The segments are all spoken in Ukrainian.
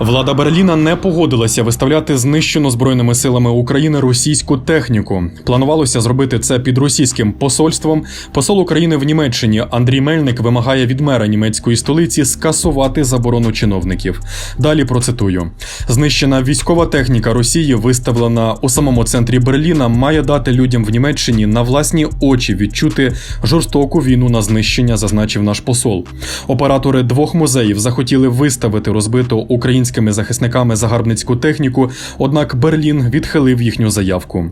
Влада Берліна не погодилася виставляти знищену збройними силами України російську техніку. Планувалося зробити це під російським посольством. Посол України в Німеччині Андрій Мельник вимагає від мера німецької столиці скасувати заборону чиновників. Далі процитую: знищена військова техніка Росії, виставлена у самому центрі Берліна, має дати людям в Німеччині на власні очі відчути жорстоку війну на знищення, зазначив наш посол. Оператори двох музеїв захотіли виставити розбиту українськими захисниками загарбницьку техніку, однак Берлін відхилив їхню заявку.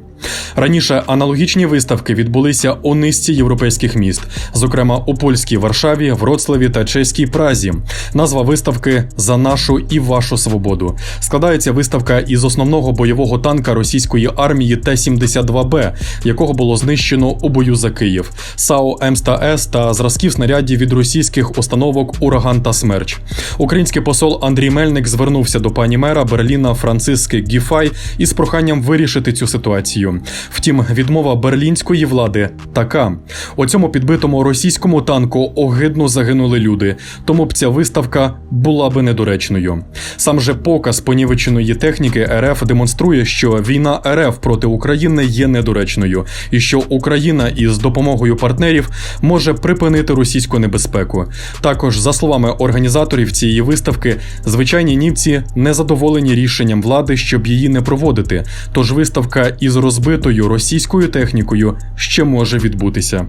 Раніше аналогічні виставки відбулися у низці європейських міст, зокрема у польській Варшаві, Вроцлаві та чеській Празі. Назва виставки за нашу і вашу свободу. Складається виставка із основного бойового танка російської армії Т-72Б, якого було знищено у бою за Київ, САУ М100С та зразків снарядів від російських установок Ураган та Смерч. Український посол Андрій Мельник звернувся до пані мера Берліна Франциски Гіфай із проханням вирішити цю ситуацію. Втім, відмова берлінської влади така: у цьому підбитому російському танку огидно загинули люди, тому б ця виставка була би недоречною. Сам же показ понівеченої техніки РФ демонструє, що війна РФ проти України є недоречною, і що Україна із допомогою партнерів може припинити російську небезпеку. Також, за словами організаторів цієї виставки, звичайні німці не задоволені рішенням влади, щоб її не проводити. Тож виставка із розбитою російською технікою ще може відбутися.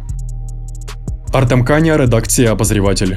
Артем Каня, редакція Обозріватель.